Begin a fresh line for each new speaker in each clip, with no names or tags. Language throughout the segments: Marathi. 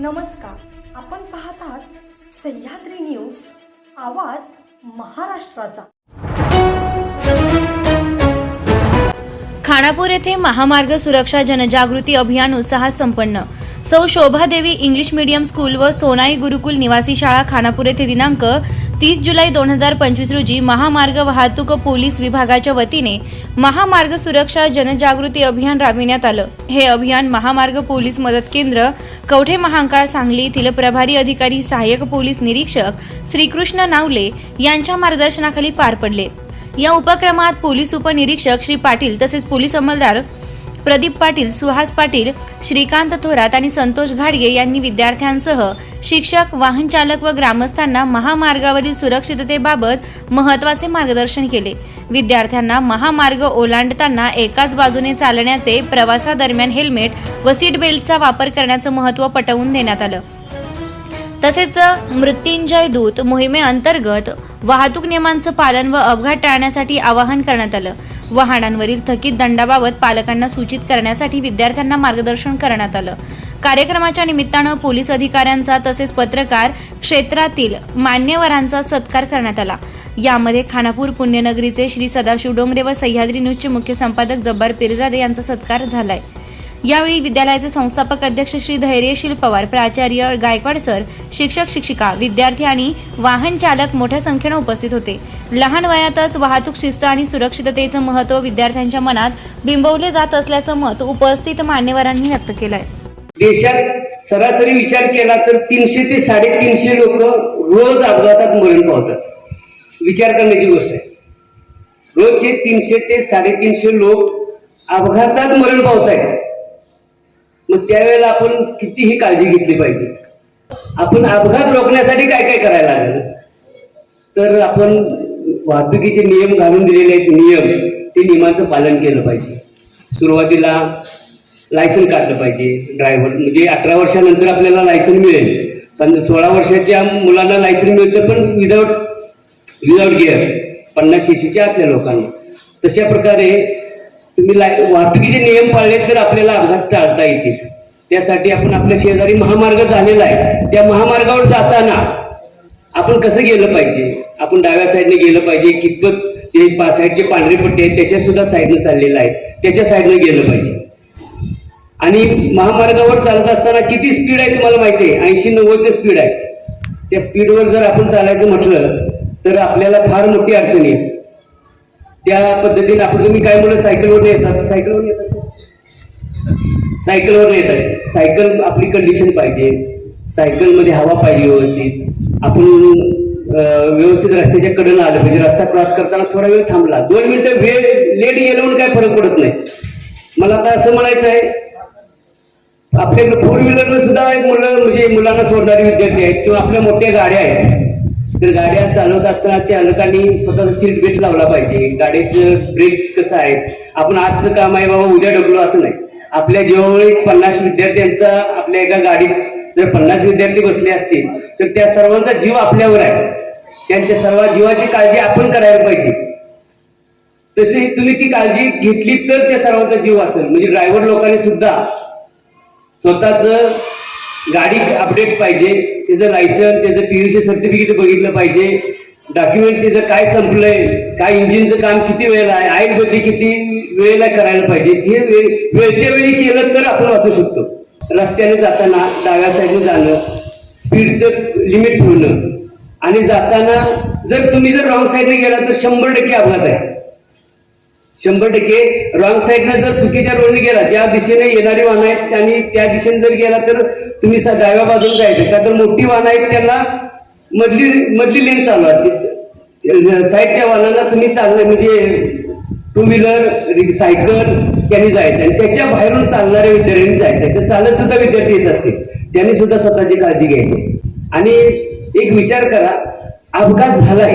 नमस्कार. आपण पाहतात सह्याद्री न्यूज आवाज महाराष्ट्राचा.
खानापूर येथे महामार्ग सुरक्षा जनजागृती अभियान उत्साहात संपन्न. सौ शोभादेवी इंग्लिश मीडियम स्कूल व सोनाई गुरुकुल निवासी शाळा खानापूर येथे दिनांक तीस जुलै दोन हजार पंचवीस रोजी महामार्ग वाहतूक पोलीस विभागाच्या वतीने महामार्ग सुरक्षा जनजागृती अभियान राबविण्यात आलं. हे अभियान महामार्ग पोलीस मदत केंद्र कवठे महांकाळ सांगली येथील प्रभारी अधिकारी सहाय्यक पोलीस निरीक्षक श्रीकृष्ण नावले यांच्या मार्गदर्शनाखाली पार पडले. या उपक्रमात पोलीस उपनिरीक्षक श्री पाटील तसेच पोलीस अंमलदार प्रदीप पाटील सुहास पाटील श्रीकांत थोरात आणि संतोष घाडगे यांनी विद्यार्थ्यांसह शिक्षक वाहन चालक व ग्रामस्थांना महामार्गावरील सुरक्षिततेबाबत महत्त्वाचे मार्गदर्शन केले. विद्यार्थ्यांना महामार्ग ओलांडताना एकाच बाजूने चालण्याचे प्रवासादरम्यान हेल्मेट व सीट बेल्टचा वापर करण्याचं महत्त्व पटवून देण्यात आलं. तसेच मृत्युंजय दूत मोहिमेअंतर्गत वाहतूक नियमांचं पालन व अपघात टाळण्यासाठी आवाहन करण्यात आलं. वाहनांवरील थकीत दंडाबाबत पालकांना सूचित करण्यासाठी विद्यार्थ्यांना मार्गदर्शन करण्यात आलं. कार्यक्रमाच्या निमित्तानं पोलीस अधिकाऱ्यांचा तसेच पत्रकार क्षेत्रातील मान्यवरांचा सत्कार करण्यात आला. यामध्ये खानापूर पुण्यनगरीचे श्री सदाशिव डोंगरे व सह्याद्री न्यूजचे मुख्य संपादक जब्बार पिरजादे यांचा सत्कार झालाय. यावेळी विद्यालयाचे संस्थापक अध्यक्ष श्री धैर्यशील पवार प्राचार्य गायकवाड सर शिक्षक शिक्षिका विद्यार्थी आणि वाहन चालक मोठ्या संख्येनं उपस्थित होते. लहान वयातच वाहतूक शिस्त आणि सुरक्षिततेचं महत्त्व विद्यार्थ्यांच्या मनात बिंबवले जात असल्याचं मत उपस्थित मान्यवरांनी व्यक्त केलंय.
देशात सरासरी विचार केला तर तीनशे ते साडेतीनशे लोक रोज अपघातात मरण पावतात. विचार करण्याची गोष्ट आहे. रोजचे तीनशे ते साडेतीनशे लोक अपघातात मरण पावत आहेत मग त्यावेळेला आपण कितीही काळजी घेतली पाहिजे. आपण अपघात रोखण्यासाठी काय काय करायला लागेल? तर आपण वाहतुकीचे नियम घालून दिलेले आहेत. नियम ते नियमांचं पालन केलं पाहिजे. सुरुवातीला लायसन काढलं पाहिजे. ड्रायव्हर म्हणजे अठरा वर्षानंतर आपल्याला लायसन मिळेल. पण सोळा वर्षाच्या मुलांना लायसन मिळतं पण विदाऊट विदाऊट गिअर पन्नास शिशीच्या आतल्या लोकांना. तशा प्रकारे तुम्ही लाय वाहतुकीचे नियम पाळले तर आपल्याला अपघात टाळता येतील. त्यासाठी आपण आपल्या शेजारी महामार्ग झालेला आहे. त्या महामार्गावर जाताना आपण कसं गेलं पाहिजे? आपण डाव्या साईडने गेलं पाहिजे. कितपत ते साईडचे पांढरे पट्टे आहेत त्याच्या सुद्धा साईडनं चाललेलं आहे त्याच्या साईडनं गेलं पाहिजे. आणि महामार्गावर चालत असताना किती स्पीड आहे तुम्हाला माहिती आहे? ऐंशी नव्वदचं स्पीड आहे. त्या स्पीडवर जर आपण चालायचं म्हटलं तर आपल्याला फार मोठी अडचण येईल. त्या पद्धतीने आपण तुम्ही काय मुलं सायकलवर येतात. सायकलवर येतात. सायकलवर येतात. सायकल आपली कंडिशन पाहिजे. सायकलमध्ये हवा पाहिजे व्यवस्थित. आपण व्यवस्थित रस्त्याच्या कडेनं आलं पाहिजे. रस्ता क्रॉस करताना थोडा वेळ थांबला. दोन मिनिटं वेळ लेट गेलं म्हणून काय फरक पडत नाही. मला आता असं म्हणायचं आहे आपल्याकडे फोर व्हीलरनं सुद्धा एक मुलं म्हणजे मुलांना सोडणारे विद्यार्थी आहेत किंवा आपल्या मोठ्या गाड्या आहेत. तर गाड्या चालवत असताना चालकांनी स्वतःचा सीट बेल्ट लावला पाहिजे. गाडीचं ब्रेक कसं आहे? आपण आजचं काम आहे बाबा उद्या ढकलू असं नाही. आपल्या जेव्हा एक पन्नास विद्यार्थ्यांचा आपल्या एका गाडीत जर पन्नास विद्यार्थी बसले असतील तर त्या सर्वांचा जीव आपल्यावर आहे. त्यांच्या सर्व जीवाची काळजी आपण करायला पाहिजे. तसे तुम्ही ती काळजी घेतली तर त्या सर्वांचा जीव वाचल. म्हणजे ड्रायव्हर लोकांनी सुद्धा स्वतःच गाडी अपडेट पाहिजे त्याचं लायसन त्याचं पीयूसी सर्टिफिकेट बघितलं पाहिजे. डॉक्युमेंट त्याचं काय संपलंय काय इंजिनचं काम किती वेळेला आहे आईल बदली किती वेळेला करायला पाहिजे हे वे- वेळच्या वेळी केलं तर आपण वाचू शकतो. रस्त्याने जाताना डाव्या साईडने जाणं स्पीडचं लिमिट ठेवणं आणि जाताना जर तुम्ही जर रॉंग साईडने गेला तर शंभर टक्के अपघात आहे. शंभर टक्के. रॉंग साईडनं जर चुकीच्या रोडने गेला ज्या दिशेने येणारी वाहन आहेत त्यांनी त्या दिशेने जर गेला तर तुम्ही डाव्या बाजूला जायचं. का तर मोठी वाहन आहेत त्यांना मधली मधली लेन चालू असते. साईडच्या वाहनांना तुम्ही चाललं म्हणजे टू व्हीलर सायकल त्यांनी जायचं. आणि त्याच्या बाहेरून चालणाऱ्या विद्यार्थ्यांनी जायचं. तर चालत सुद्धा विद्यार्थी येत असते त्यांनी सुद्धा स्वतःची काळजी घ्यायची. आणि एक विचार करा अपघात झालाय.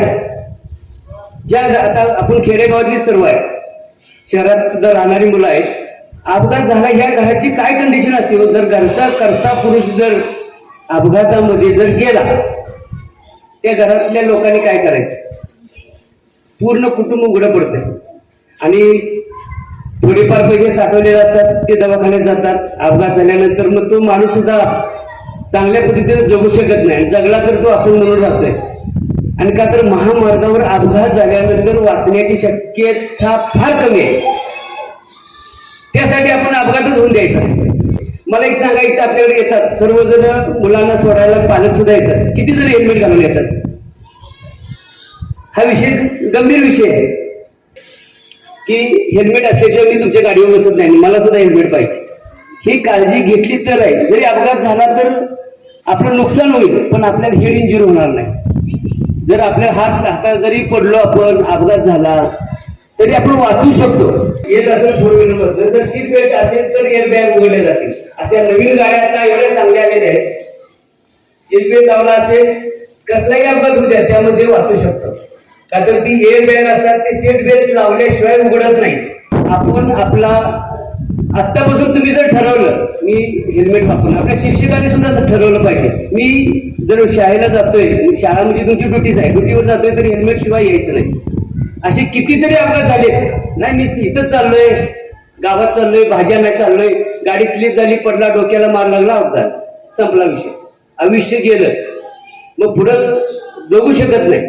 ज्या आता आपण खेडेगावातली सर्व आहे. शहरात सुद्धा राहणारी मुलं आहेत. अपघात झाला ह्या घराची काय कंडिशन असते हो? जर घरचा करता पुरुष जर अपघातामध्ये जर गेला त्या घरातल्या लोकांनी काय करायचं? पूर्ण कुटुंब उघडं पडतंय. आणि थोडेफार पैसे साठवलेले असतात ते दवाखान्यात जातात. अपघात झाल्यानंतर मग तो माणूस सुद्धा चांगल्या पद्धतीने जगू शकत नाही. आणि जगला तर तो आपण म्हणून राहतोय. आणि का तर महामार्गावर अपघात झाल्यानंतर वाचण्याची शक्यता फार कमी आहे. त्यासाठी आपण अपघातच होऊन द्यायचा. मला एक सांगा इथं आपल्याकडे येतात सर्वजण मुलांना सोडायला पालक सुद्धा येतात. किती जण हेल्मेट घालून येतात? हा विषय गंभीर विषय आहे. की हेल्मेट असल्याशिवाय मी तुमच्या गाडीवर बसत नाही मला सुद्धा हेल्मेट पाहिजे. ही काळजी घेतली तर आहे. जरी अपघात झाला तर आपलं नुकसान होईल पण आपल्याला हेड इंजुरी होणार नाही. जर आपल्या हात हातात जरी पडलो आपण अपघात झाला तरी आपण वाचू शकतो. येत असेल फोर व्हीलरमध्ये जर सीट बेल्ट असेल तर एअर बॅग उघडले जातील. अशा नवीन गाड्या आता एवढ्या चांगल्या आलेल्या आहेत. सीट बेल्ट लावला असेल कसलाही अपघात होऊ द्या त्यामध्ये वाचू शकतो. का तर ती एअर बॅग असतात ते सीट बेल्ट लावल्याशिवाय उघडत नाही. आपण आपला आत्तापासून तुम्ही जर ठरवलं मी हेल्मेट वापरून आपल्या शिक्षकांनी सुद्धा असं ठरवलं पाहिजे. मी जर शाळेला जातोय शाळा म्हणजे तुमची ड्युटीच आहे. ड्युटीवर जातोय तर हेल्मेट शिवाय यायचं नाही. असे कितीतरी अपघात झाले नाही मी इथंच चाललोय. गावात चाललोय भाज्या नाही चाललोय. गाडी स्लिप झाली पडला डोक्याला मार लागला अपघात संपला विषय. आयुष्य गेलं. मग पुढं जगू शकत नाही.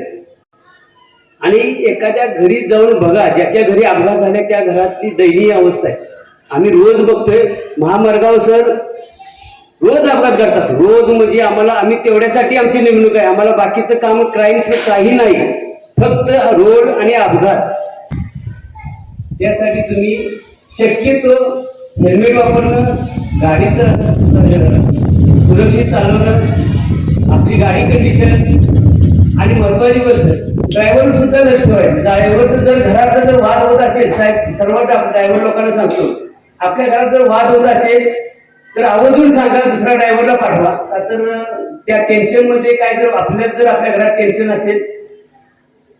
आणि एखाद्या घरी जाऊन बघा ज्याच्या घरी अपघात झाल्या त्या घरातली दयनीय अवस्था आहे. आम्ही रोज बघतोय महामार्गावर सर रोज अपघात करतात रोज म्हणजे आम्हाला आम्ही तेवढ्यासाठी आमची नेमणूक आहे. आम्हाला बाकीचं काम क्राईमचं काही नाही. फक्त रोड आणि अपघात. त्यासाठी तुम्ही शक्यतो हेल्मेट वापरणं गाडीचं सुरक्षित चालवणं आपली गाडी कंडिशन आणि महत्वाची गोष्ट ड्रायव्हर सुद्धा लक्ष ठेवायचं ड्रायव्हरचं जर घरातलं जर वाद होत असेल साहेब सर्व ड्रायव्हर लोकांना सांगतो. आपल्या घरात जर वाद होत असेल तर आवर्जून सांगा दुसऱ्या ड्रायव्हरला पाठवा. का तर त्या टेन्शनमध्ये काय जर आपल्याच जर आपल्या घरात टेन्शन असेल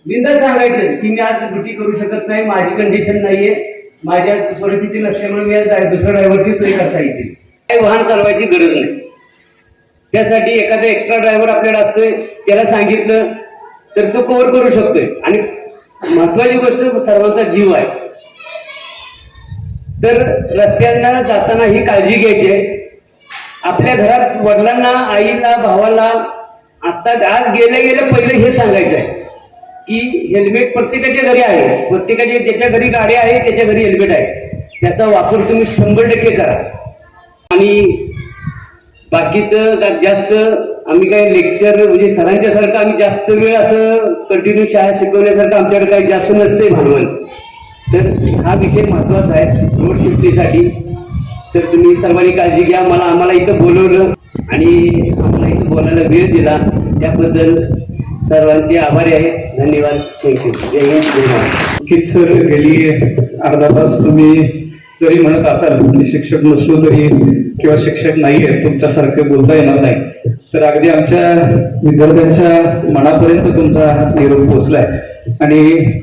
बिंदा सांगायचं की मी आज ड्युटी करू शकत नाही माझी कंडिशन नाहीये माझ्या परिस्थिती नसल्यामुळे मी आज दुसऱ्या ड्रायव्हरची सोय करता येते. काही वाहन चालवायची गरज नाही. त्यासाठी एखादा एक्स्ट्रा ड्रायव्हर आपल्याला असतोय त्याला सांगितलं तर तो कव्हर करू शकतोय. आणि महत्वाची गोष्ट सर्वांचा जीव आहे. तर रस्त्यांना जाताना ही काळजी घ्यायची. आहे आपल्या घरात वडिलांना आईला भावाला आता आज गेल्या गेले पहिले हे सांगायचं आहे की हेल्मेट प्रत्येकाच्या घरी आहे. प्रत्येकाच्या ज्याच्या घरी गाडी आहे त्याच्या घरी हेल्मेट आहे. त्याचा वापर तुम्ही शंभर टक्के करा. आणि बाकीचं जास्त आम्ही काही लेक्चर म्हणजे सरांच्या सारखं आम्ही जास्त वेळ असं कंटिन्यू शाळा शिकवण्यासारखं आमच्याकडे काही जास्त नसते भांडवल. तर हा विषय महत्त्वाचा आहे रोड सेफ्टीसाठी. तर तुम्ही सर्वांनी काळजी घ्या. मला आम्हाला इथं बोलवलं आणि आम्हाला इथं बोलायला वेळ दिला. त्याबद्दल सर्वांचे आभारी आहे. धन्यवाद. थँक्यू जय हिंद जय महाराष्ट्र
नक्कीच सर गेली अर्धा तास तुम्ही जरी म्हणत असाल की शिक्षक नसलो तरी किंवा शिक्षक नाहीये तुमच्यासारखे बोलता येणार नाही. तर अगदी आमच्या विद्यार्थ्यांच्या मनापर्यंत तुमचा निरोप पोहोचलाय. आणि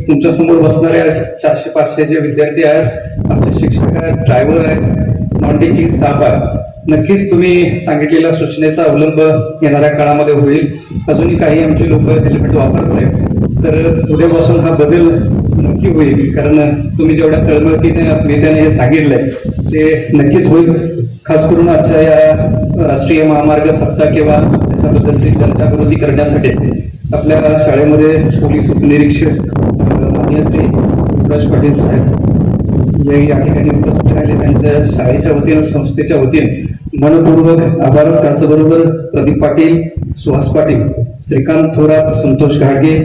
तुमच्यासमोर बसणाऱ्या चारशे पाचशे जे विद्यार्थी आहेत आमचे शिक्षक आहेत ड्रायव्हर आहेत नॉन टीचिंग स्टाफ आहे नक्कीच तुम्ही सांगितलेल्या सूचनेचा अवलंब येणाऱ्या काळामध्ये होईल. अजूनही काही आमचे लोक हेल्मेट वापरत नाहीत तर उद्यापासून हा बदल नक्की होईल कारण तुम्ही जेवढ्या तळमळतीने नेत्याने हे सांगितलंय ते नक्कीच होईल. खास करून आजच्या या राष्ट्रीय महामार्ग सप्ताह किंवा त्याच्याबद्दलची जनजागृती करण्यासाठी. आपल्या शाळेमध्ये पोलीस उपनिरीक्षक माननीय श्री युवराज पाटील साहेब जे या ठिकाणी उपस्थित राहिले त्यांच्या शाळेच्या वतीनं संस्थेच्या वतीने मनपूर्वक आभार. त्याचबरोबर प्रदीप पाटील सुहास पाटील श्रीकांत थोरात संतोष घाडगे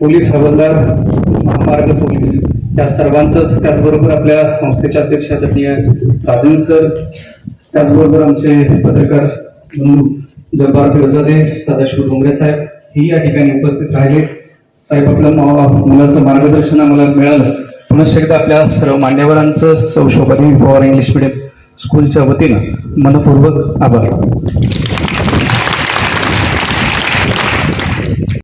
पोलीस हवालदार महामार्ग पोलीस या सर्वांचंच. त्याचबरोबर आपल्या संस्थेच्या अध्यक्ष आदरणीय राजन सर त्याचबरोबर आमचे पत्रकार बंधू जब्बार फिरजादे सदाशिव डोंगरे साहेब ही या ठिकाणी उपस्थित राहिले. साहेब आपल्या मुलाचं मार्गदर्शन आम्हाला मिळालं. पुनश्च एकदा आपल्या सर्व मान्यवरांचं सौशोभादी पवार इंग्लिश मिडियम स्कूलच्या वतीनं मनपूर्वक आभार.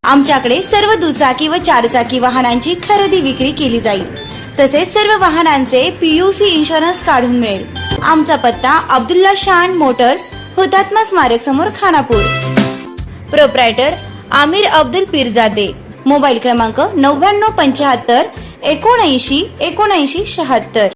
आमच्याकडे सर्व दुचाकी व चारचाकी वाहनांची खरेदी विक्री केली जाईल. तसेच सर्व वाहनांचे पीयूसी इन्शुरन्स काढून मिळेल. आमचा पत्ता अब्दुल्ला शान मोटर्स हुतात्मा स्मारक समोर खानापूर. प्रोप्रायटर आमिर अब्दुल पीरजादे. मोबाईल क्रमांक नव्याण्णव पंच्याहत्तर एकोणऐंशी एकोणऐंशी शहात्तर.